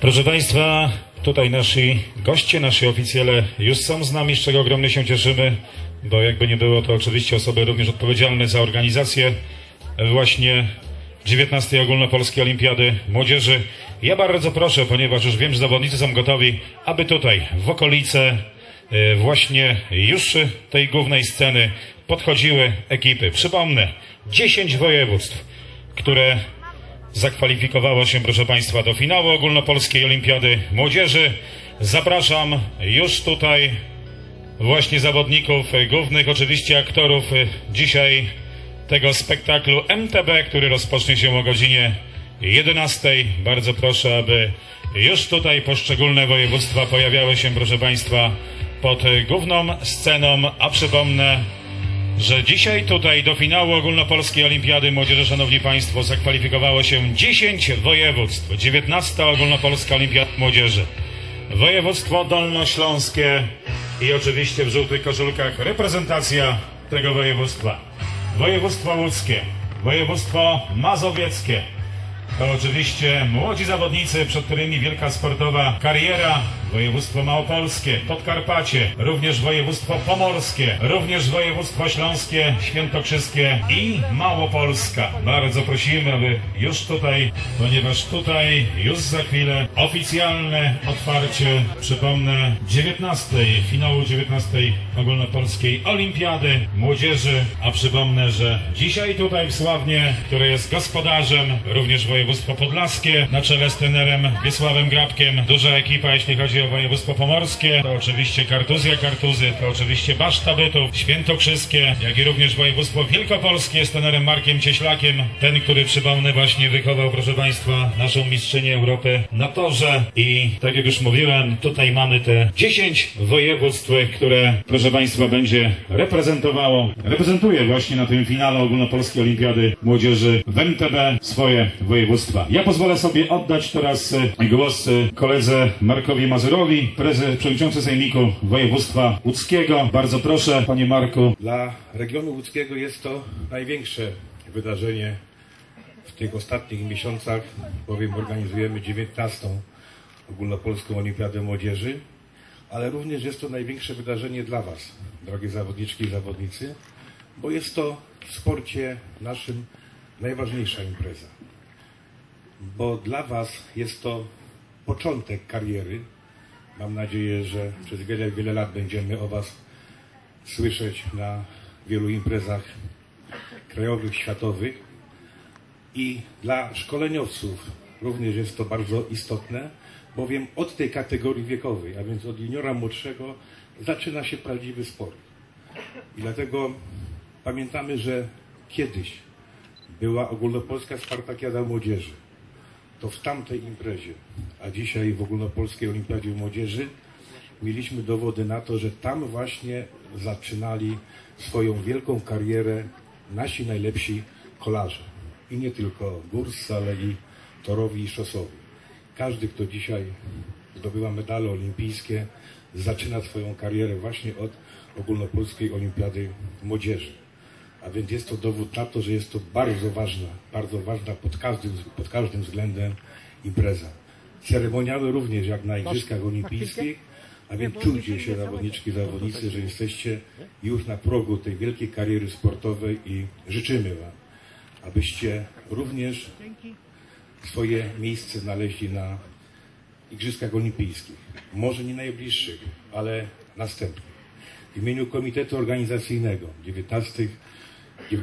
Proszę Państwa, tutaj nasi goście, nasi oficjele już są z nami, z czego ogromnie się cieszymy, bo jakby nie było, to oczywiście osoby również odpowiedzialne za organizację właśnie 19. Ogólnopolskiej Olimpiady Młodzieży. Ja bardzo proszę, ponieważ już wiem, że zawodnicy są gotowi, aby tutaj w okolice e, właśnie już tej głównej sceny podchodziły ekipy. Przypomnę, 10 województw, które zakwalifikowało się, proszę Państwa, do finału Ogólnopolskiej Olimpiady Młodzieży. Zapraszam już tutaj właśnie zawodników, e, głównych oczywiście aktorów e, dzisiaj tego spektaklu MTB, który rozpocznie się o godzinie 11. Bardzo proszę, aby już tutaj poszczególne województwa pojawiały się, proszę Państwa, pod e, główną sceną, a przypomnę, że dzisiaj tutaj do finału Ogólnopolskiej Olimpiady Młodzieży, Szanowni Państwo, zakwalifikowało się 10 województw. 19 Ogólnopolska Olimpiada Młodzieży. Województwo Dolnośląskie i oczywiście w żółtych koszulkach reprezentacja tego województwa. Województwo łódzkie, województwo mazowieckie, to oczywiście młodzi zawodnicy, przed którymi wielka sportowa kariera. Województwo Małopolskie, Podkarpacie, również województwo pomorskie, również województwo śląskie, świętokrzyskie i Małopolska. Bardzo prosimy, aby już tutaj, ponieważ tutaj już za chwilę oficjalne otwarcie, przypomnę, 19, finału 19 ogólnopolskiej olimpiady młodzieży, a przypomnę, że dzisiaj tutaj w Sławnie, który jest gospodarzem, również województwo podlaskie, na czele z trenerem Wiesławem Grabkiem, duża ekipa, jeśli chodzi województwo pomorskie, to oczywiście Kartuzja Kartuzy, to oczywiście Baszta Bytów, Świętokrzyskie, jak i również województwo wielkopolskie z trenerem Markiem Cieślakiem, ten, który przypomnę właśnie wychował, proszę Państwa, naszą mistrzynię Europy na torze. I tak jak już mówiłem, tutaj mamy te 10 województw, które, proszę Państwa, będzie reprezentowało, reprezentuje właśnie na tym finale Ogólnopolskiej Olimpiady Młodzieży w MTB swoje województwa. Ja pozwolę sobie oddać teraz głos koledze Markowi Mazurowi, prezes, przewodniczący Sejmiku Województwa Łódzkiego. Bardzo proszę, panie Marku. Dla regionu łódzkiego jest to największe wydarzenie w tych ostatnich miesiącach, bowiem organizujemy 19. Ogólnopolską Olimpiadę Młodzieży, ale również jest to największe wydarzenie dla Was, drogie zawodniczki i zawodnicy, bo jest to w sporcie naszym najważniejsza impreza. Bo dla Was jest to początek kariery. Mam nadzieję, że przez wiele, wiele lat będziemy o Was słyszeć na wielu imprezach krajowych, światowych. I dla szkoleniowców również jest to bardzo istotne, bowiem od tej kategorii wiekowej, a więc od juniora młodszego, zaczyna się prawdziwy sport. I dlatego pamiętamy, że kiedyś była ogólnopolska Spartakiada Młodzieży. To w tamtej imprezie, a dzisiaj w ogólnopolskiej Olimpiadzie Młodzieży mieliśmy dowody na to, że tam właśnie zaczynali swoją wielką karierę nasi najlepsi kolarze. I nie tylko górscy, ale i torowi i szosowi. Każdy, kto dzisiaj zdobywa medale olimpijskie, zaczyna swoją karierę właśnie od ogólnopolskiej olimpiady młodzieży. A więc jest to dowód na to, że jest to bardzo ważna, bardzo ważna pod każdym, pod każdym względem impreza. Ceremoniały również jak na Igrzyskach Olimpijskich, a więc czujcie się zawodniczki, zawodnicy, że jesteście już na progu tej wielkiej kariery sportowej i życzymy Wam, abyście również swoje miejsce znaleźli na Igrzyskach Olimpijskich. Może nie najbliższych, ale następnych. W imieniu Komitetu Organizacyjnego 19,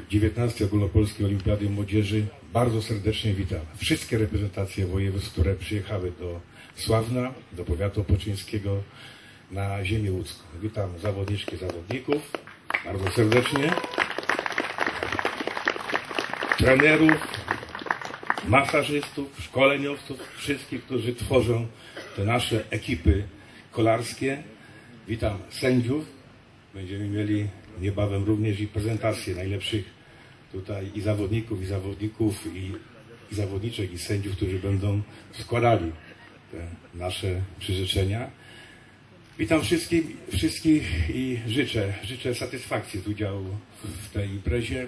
19 Ogólnopolskiej Olimpiady Młodzieży bardzo serdecznie witam wszystkie reprezentacje województw, które przyjechały do Sławna, do powiatu opoczyńskiego na ziemię łódzką. Witam zawodniczki, zawodników bardzo serdecznie. Trenerów, masażystów, szkoleniowców, wszystkich, którzy tworzą te nasze ekipy kolarskie. Witam sędziów. Będziemy mieli niebawem również i prezentację najlepszych tutaj i zawodników, i zawodników, i, i zawodniczek, i sędziów, którzy będą składali te nasze przyrzeczenia. Witam wszystkich, i życzę, życzę satysfakcji z udziału w tej imprezie.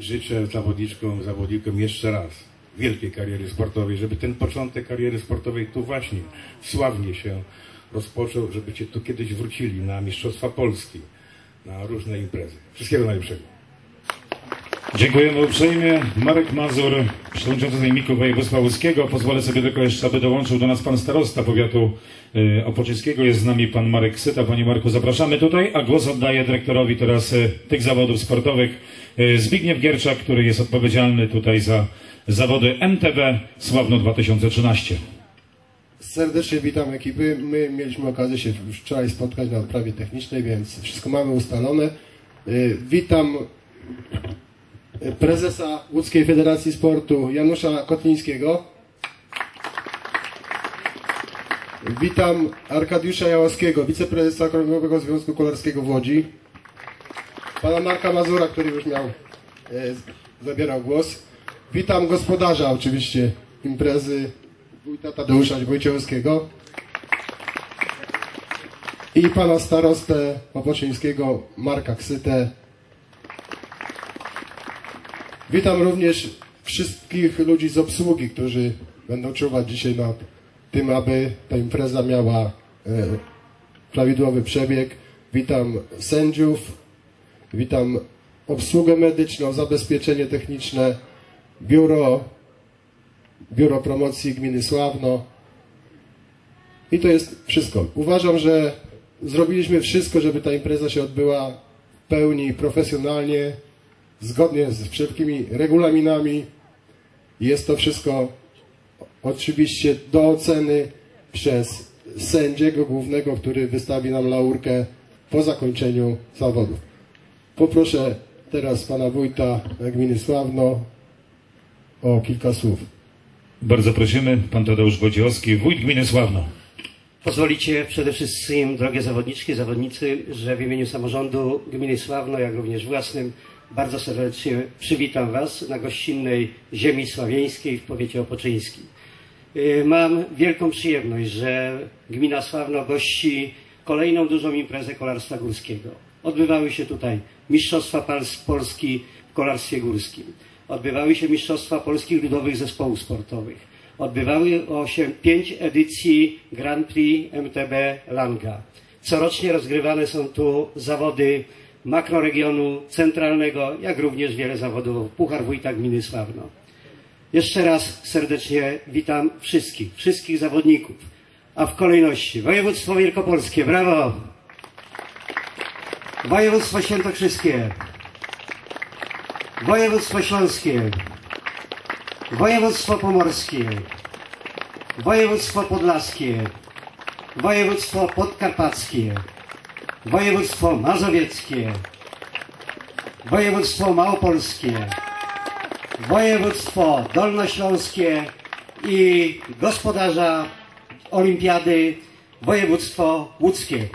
Życzę zawodniczkom, zawodnikom jeszcze raz wielkiej kariery sportowej, żeby ten początek kariery sportowej tu właśnie sławnie się rozpoczął, żebyście tu kiedyś wrócili na Mistrzostwa Polski, na różne imprezy. Wszystkiego najlepszego. Dziękujemy uprzejmie. Marek Mazur, przewodniczący Sejmiku Województwa Łódzkiego. Pozwolę sobie tylko jeszcze, aby dołączył do nas pan starosta powiatu y, opoczyńskiego. Jest z nami pan Marek Syta. Panie Marku, zapraszamy tutaj, a głos oddaję dyrektorowi teraz y, tych zawodów sportowych y, Zbigniew Gierczak, który jest odpowiedzialny tutaj za zawody MTB Sławno 2013. Serdecznie witam ekipy. My mieliśmy okazję się już wczoraj spotkać na odprawie technicznej, więc wszystko mamy ustalone. Y, Witam y, prezesa Łódzkiej Federacji Sportu Janusza Kotlińskiego. Witam Arkadiusza Jałowskiego, wiceprezesa Okręgowego Związku Kolarskiego w Łodzi. Pana Marka Mazura, który już miał, e, zabierał głos. Witam gospodarza oczywiście imprezy, wójta Tadeusza Wojciechowskiego. I pana starostę Opoczyńskiego Marka Ksytę. Witam również wszystkich ludzi z obsługi, którzy będą czuwać dzisiaj nad tym, aby ta impreza miała e, prawidłowy przebieg. Witam sędziów, witam obsługę medyczną, zabezpieczenie techniczne, biuro, biuro promocji gminy Sławno. I to jest wszystko. Uważam, że zrobiliśmy wszystko, żeby ta impreza się odbyła w pełni profesjonalnie, zgodnie z wszelkimi regulaminami. Jest to wszystko oczywiście do oceny przez sędziego głównego, który wystawi nam laurkę po zakończeniu zawodów. Poproszę teraz pana wójta gminy Sławno o kilka słów. Bardzo prosimy, pan Tadeusz Wojciechowski, wójt gminy Sławno. Pozwolicie przede wszystkim, drogie zawodniczki, zawodnicy, że w imieniu samorządu gminy Sławno, jak również własnym, bardzo serdecznie przywitam Was na gościnnej ziemi sławieńskiej w powiecie opoczyńskim. Yy, Mam wielką przyjemność, że gmina Sławno gości kolejną dużą imprezę kolarstwa górskiego. Odbywały się tutaj Mistrzostwa Polski w kolarstwie górskim. Odbywały się Mistrzostwa Polskich Ludowych Zespołów Sportowych. Odbywały się pięć edycji Grand Prix MTB Langa. Corocznie rozgrywane są tu zawody makroregionu centralnego, jak również wiele zawodów Puchar Wójta Gminy Sławno. Jeszcze raz serdecznie witam wszystkich, wszystkich zawodników. A w kolejności województwo wielkopolskie, brawo! Województwo świętokrzyskie, województwo śląskie, województwo pomorskie, województwo podlaskie, województwo podkarpackie, województwo mazowieckie, województwo małopolskie, województwo dolnośląskie i gospodarza olimpiady województwo łódzkie.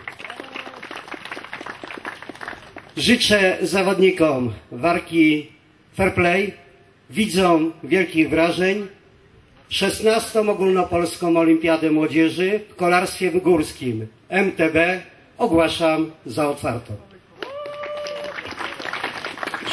Życzę zawodnikom warki fair play, widzom wielkich wrażeń, 16. ogólnopolską olimpiadę młodzieży w kolarstwie górskim MTB ogłaszam za otwartą.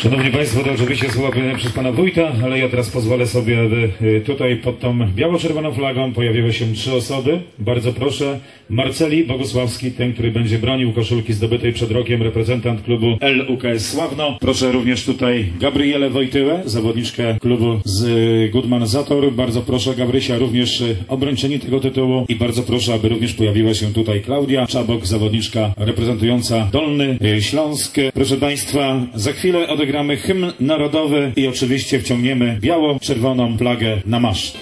Szanowni Państwo, to oczywiście słowa przez Pana Wójta, ale ja teraz pozwolę sobie, aby y, tutaj pod tą biało-czerwoną flagą pojawiły się trzy osoby. Bardzo proszę, Marceli Bogusławski, ten, który będzie bronił koszulki zdobytej przed rokiem, reprezentant klubu LUKS Sławno. Proszę również tutaj Gabrielę Wojtyłę, zawodniczkę klubu z y, Goodman Zator. Bardzo proszę Gabrysia, również y, obrończyni tego tytułu i bardzo proszę, aby również pojawiła się tutaj Klaudia Czabok, zawodniczka reprezentująca Dolny Śląsk. Proszę Państwa, za chwilę odegramy hymn narodowy i oczywiście wciągniemy biało-czerwoną flagę na maszt.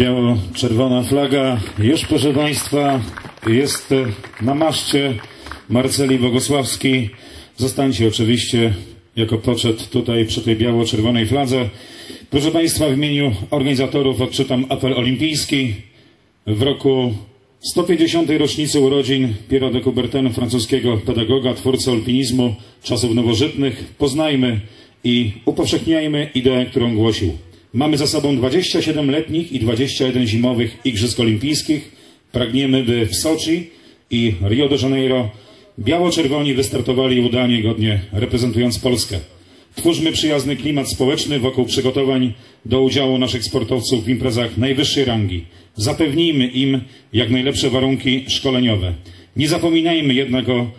Biało-czerwona flaga już proszę Państwa jest na maszcie Marceli Bogosławski, Zostańcie oczywiście jako poczet tutaj przy tej biało-czerwonej fladze. Proszę Państwa, w imieniu organizatorów odczytam apel olimpijski. W roku 150. rocznicy urodzin Pierre de Coubertin, francuskiego pedagoga, twórcy alpinizmu czasów nowożytnych, poznajmy i upowszechniajmy ideę, którą głosił. Mamy za sobą 27 letnich i 21 zimowych Igrzysk Olimpijskich. Pragniemy, by w Soczi i Rio de Janeiro biało-czerwoni wystartowali udanie godnie reprezentując Polskę. Twórzmy przyjazny klimat społeczny wokół przygotowań do udziału naszych sportowców w imprezach najwyższej rangi. Zapewnijmy im jak najlepsze warunki szkoleniowe. Nie zapominajmy jednak o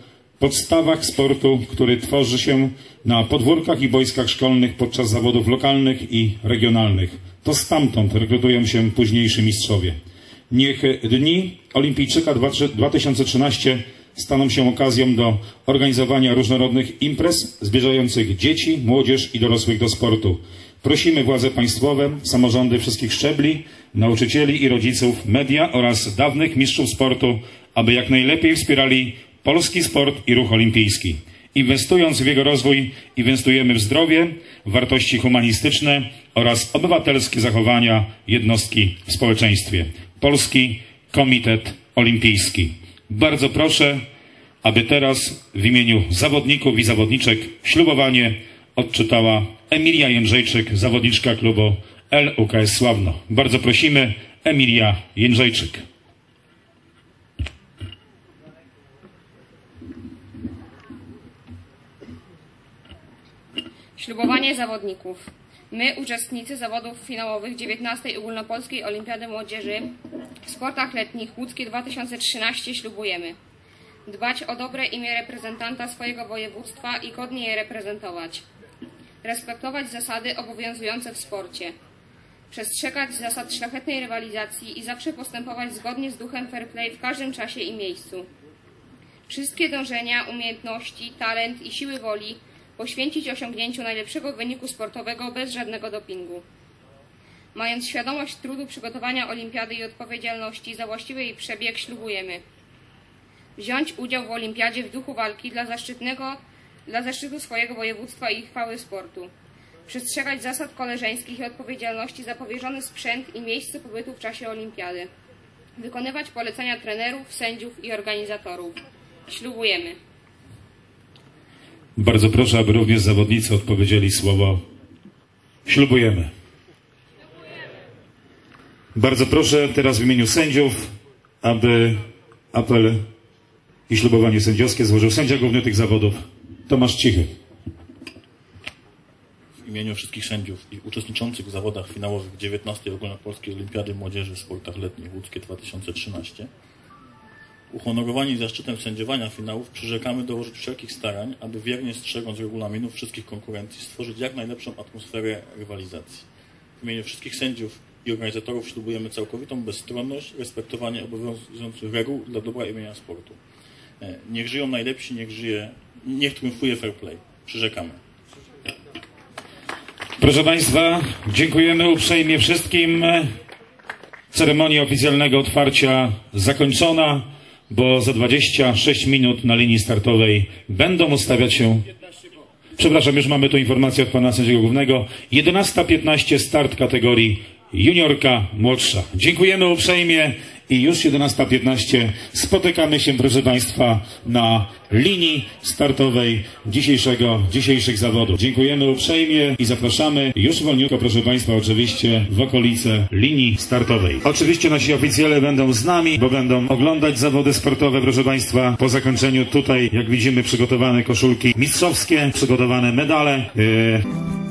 podstawach sportu, który tworzy się na podwórkach i boiskach szkolnych podczas zawodów lokalnych i regionalnych. To stamtąd rekrutują się późniejsi mistrzowie. Niech dni Olimpijczyka 2013 staną się okazją do organizowania różnorodnych imprez zbliżających dzieci, młodzież i dorosłych do sportu. Prosimy władze państwowe, samorządy wszystkich szczebli, nauczycieli i rodziców, media oraz dawnych mistrzów sportu, aby jak najlepiej wspierali polski sport i ruch olimpijski. Inwestując w jego rozwój, inwestujemy w zdrowie, wartości humanistyczne oraz obywatelskie zachowania jednostki w społeczeństwie. Polski Komitet Olimpijski. Bardzo proszę, aby teraz w imieniu zawodników i zawodniczek ślubowanie odczytała Emilia Jędrzejczyk, zawodniczka klubu LUKS Sławno. Bardzo prosimy, Emilia Jędrzejczyk. Ślubowanie zawodników. My, uczestnicy zawodów finałowych 19. Ogólnopolskiej Olimpiady Młodzieży w sportach letnich Łódzkie 2013 ślubujemy. Dbać o dobre imię reprezentanta swojego województwa i godnie je reprezentować. Respektować zasady obowiązujące w sporcie. Przestrzegać zasad szlachetnej rywalizacji i zawsze postępować zgodnie z duchem fair play w każdym czasie i miejscu. Wszystkie dążenia, umiejętności, talent i siły woli poświęcić osiągnięciu najlepszego wyniku sportowego bez żadnego dopingu. Mając świadomość trudu przygotowania olimpiady i odpowiedzialności za właściwy jej przebieg, ślubujemy wziąć udział w olimpiadzie w duchu walki dla, zaszczytnego, dla zaszczytu swojego województwa i chwały sportu. Przestrzegać zasad koleżeńskich i odpowiedzialności za powierzony sprzęt i miejsce pobytu w czasie olimpiady. Wykonywać polecenia trenerów, sędziów i organizatorów. Ślubujemy. Bardzo proszę, aby również zawodnicy odpowiedzieli słowo ślubujemy. Bardzo proszę teraz w imieniu sędziów, aby apel i ślubowanie sędziowskie złożył sędzia główny tych zawodów Tomasz Cichy. W imieniu wszystkich sędziów i uczestniczących w zawodach finałowych 19 Ogólnopolskiej Olimpiady Młodzieży w sportach letnich Łódzkie 2013 uhonorowani zaszczytem sędziowania finałów przyrzekamy dołożyć wszelkich starań, aby wiernie strzegąc regulaminów wszystkich konkurencji stworzyć jak najlepszą atmosferę rywalizacji. W imieniu wszystkich sędziów i organizatorów ślubujemy całkowitą bezstronność, respektowanie obowiązujących reguł dla dobra imienia sportu. E, Niech żyją najlepsi, niech żyje, niech triumfuje fair play. Przyrzekamy. Proszę Państwa, dziękujemy uprzejmie wszystkim. Ceremonia oficjalnego otwarcia zakończona, bo za 26 minut na linii startowej będą ustawiać się. Przepraszam, już mamy tu informację od pana sędziego głównego. 11.15 start kategorii juniorka młodsza. Dziękujemy uprzejmie i już 11.15 spotykamy się, proszę Państwa, na linii startowej dzisiejszego, dzisiejszych zawodów. Dziękujemy uprzejmie i zapraszamy już wolniutko, proszę Państwa, oczywiście w okolice linii startowej. Oczywiście nasi oficjele będą z nami, bo będą oglądać zawody sportowe, proszę Państwa. Po zakończeniu tutaj, jak widzimy, przygotowane koszulki mistrzowskie, przygotowane medale. Yy...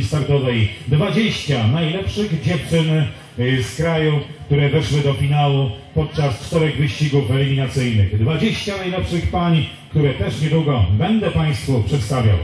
linii startowej. 20 najlepszych dziewczyn y, z kraju, które weszły do finału podczas czterech wyścigów eliminacyjnych. 20 najlepszych pań, które też niedługo będę Państwu przedstawiał.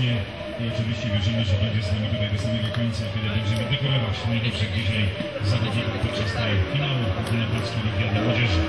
Serdecznie i oczywiście wierzymy, że będzie z nami tutaj do samego końca, kiedy będziemy dekorować najlepszych dzisiaj zawodników podczas tej finału Ogólnopolskiej Olimpiady Młodzieży.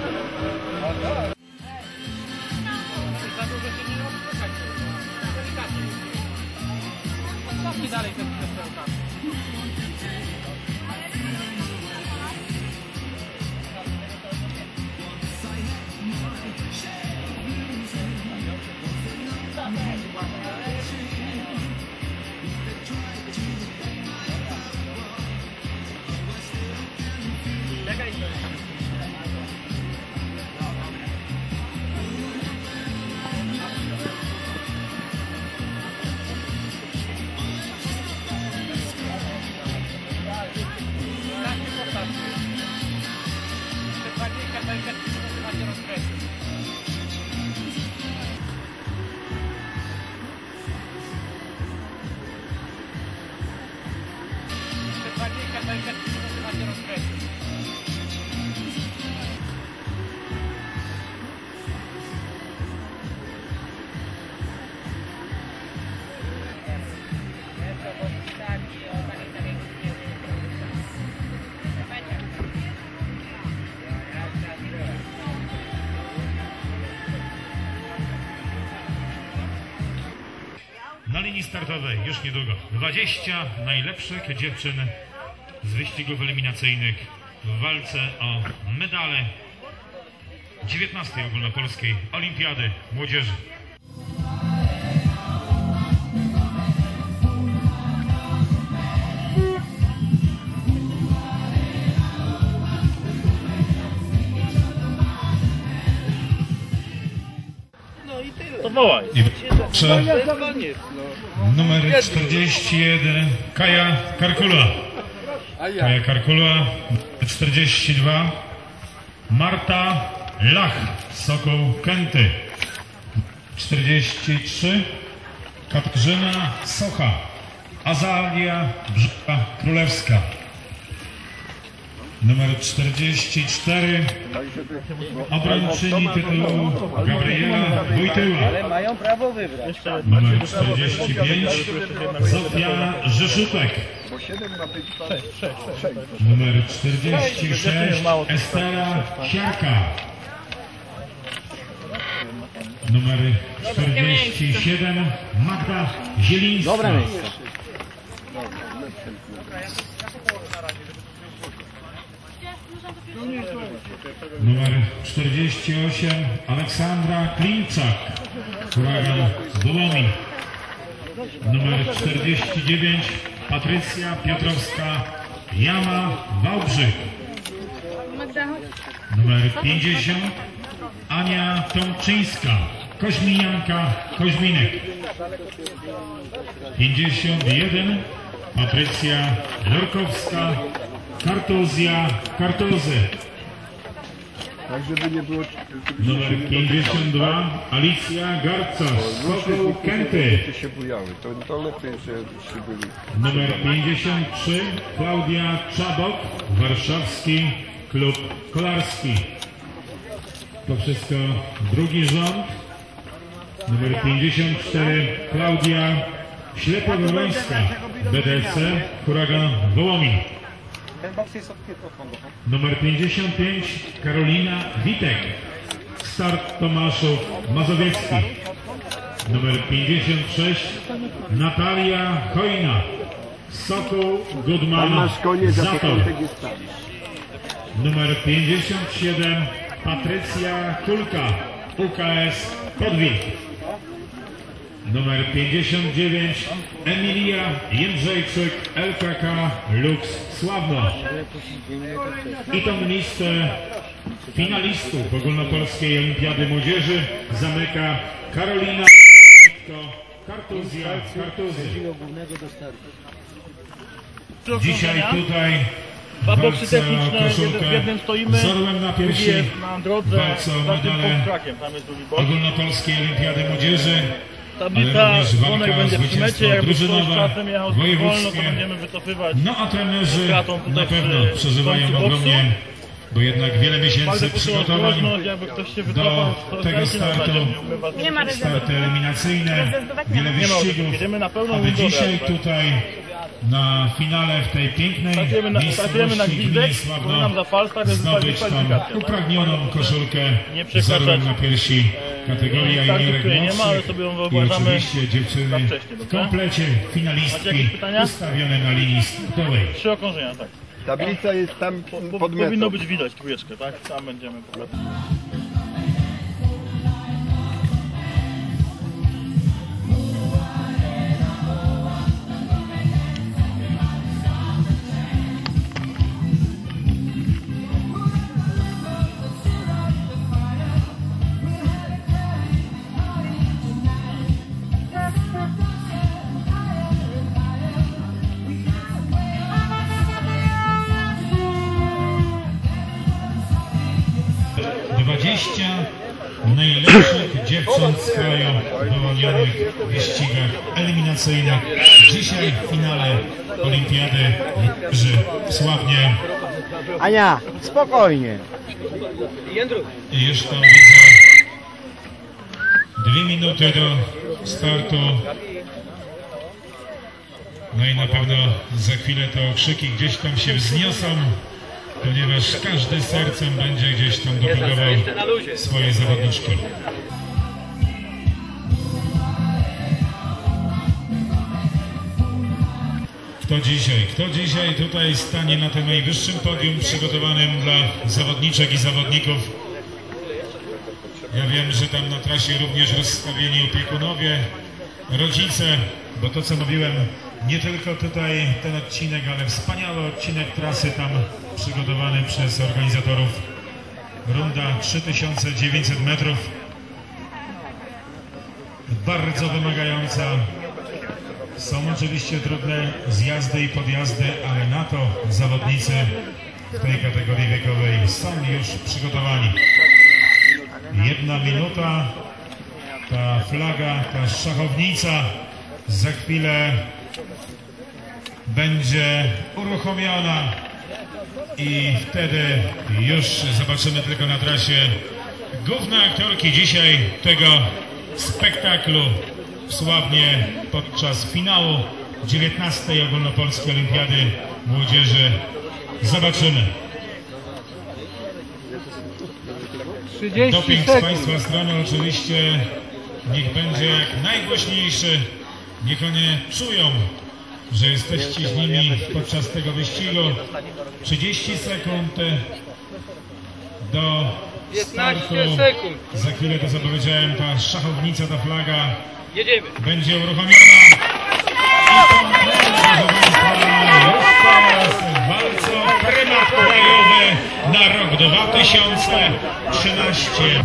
Startowej już niedługo 20 najlepszych dziewczyn z wyścigów eliminacyjnych w walce o medale 19 ogólnopolskiej Olimpiady Młodzieży. To wołaj. I proszę, numer 41 Kaja Karkula. Kaja Karkula 42 Marta Lach Sokoł Kęty 43 Katarzyna Socha Azalia Brzyka Królewska Numer 44 Obrończyni tytułu Gabriela Wojtyła Mają prawo wybrać. Numer 45 Zofia Rzeszutek. Numer 46 Estela Siarka. Numer 47 Magda Zielińska. Numer 48 Aleksandra Klimczak, huragan Wołomin. Numer 49 Patrycja Piotrowska, Jama Wałbrzych. Numer 50 Ania Tomczyńska, Koźminianka Koźminek. 51 Patrycja Jorkowska, Kartuzja Kartuzy. Tak, żeby nie było... Numer 52 Alicja Garcarz, Sokół Kęty. się bujały, to, to lepiej, że się byli. Numer 53 Klaudia Czabok, Warszawski Klub Kolarski. To wszystko drugi rząd. Numer 54 Klaudia Ślepowrońska, BDC Huragan Wołomin. Numer 55 Karolina Witek, Start Tomaszów Mazowiecki. Numer 56 Natalia Chojna, Sokół Gudman Zator. Numer 57 Patrycja Kulka, UKS Podwilk. Numer 59 Emilia Jędrzejczyk, LKK Lux Sławno. I tą listę finalistów Ogólnopolskiej Olimpiady Młodzieży zamyka Karolina Kartuzja Kartuzy. Dzisiaj tutaj Boksy walce o techniczne, jeden- w jednym stoimy, z orłem na piersi, na drodze, walce o medale. Ogólnopolskiej Olimpiady Młodzieży, Tablica, dzwonek będzie przy mecie, jakby ktoś czasem jechał wolno, to wojewódzkie. będziemy wycofywać. No a trenerzy na pewno przeżywają ogromnie, bo jednak wiele miesięcy przygotowań ostrożność, jakby ktoś się do tego startu. Nie ma starty eliminacyjne, wiele Nie ma wyścigów, aby dzisiaj tutaj na finale w tej pięknej Startujemy na, startujemy na gwizdek, nam za zdobyć tą tak? upragnioną koszulkę Nie z przekraczać. na piersi kategoria Startu, juniorek której nie ma, ale sobie ją i wyobrażamy oczywiście dziewczyny w komplecie finalistki ustawione na linii startowej. Trzy okrążenia, tak. Tablica jest tam pod metą. powinno być widać trójeczkę, tak? Tam będziemy po Dzisiaj w finale Olimpiady Sławnie. Ania, spokojnie. I już tam widzę dwie minuty do startu. No i na pewno za chwilę te okrzyki gdzieś tam się wzniosą, ponieważ każdy sercem będzie gdzieś tam dopingował swoje zawodniczki. Kto dzisiaj, kto dzisiaj tutaj stanie na tym najwyższym podium przygotowanym dla zawodniczek i zawodników? Ja wiem, że tam na trasie również rozstawieni opiekunowie, rodzice, bo to co mówiłem, nie tylko tutaj ten odcinek, ale wspaniały odcinek trasy tam przygotowany przez organizatorów. Runda 3900 metrów. Bardzo wymagająca. Są oczywiście trudne zjazdy i podjazdy, ale na to zawodnicy w tej kategorii wiekowej są już przygotowani. Jedna minuta, ta flaga, ta szachownica za chwilę będzie uruchomiona i wtedy już zobaczymy tylko na trasie główne aktorki dzisiaj tego spektaklu w Sławnie podczas finału 19. Ogólnopolskiej Olimpiady Młodzieży. Zobaczymy. Doping z Państwa strony oczywiście niech będzie jak najgłośniejszy. Niech one czują że jesteście z nimi podczas tego wyścigu. 30 sekund do startu. Za chwilę, to co powiedziałem, ta szachownica, ta flaga będzie uruchomiona. I kompletnie, proszę Państwa, już teraz w walce o prymat krajowy na rok 2013.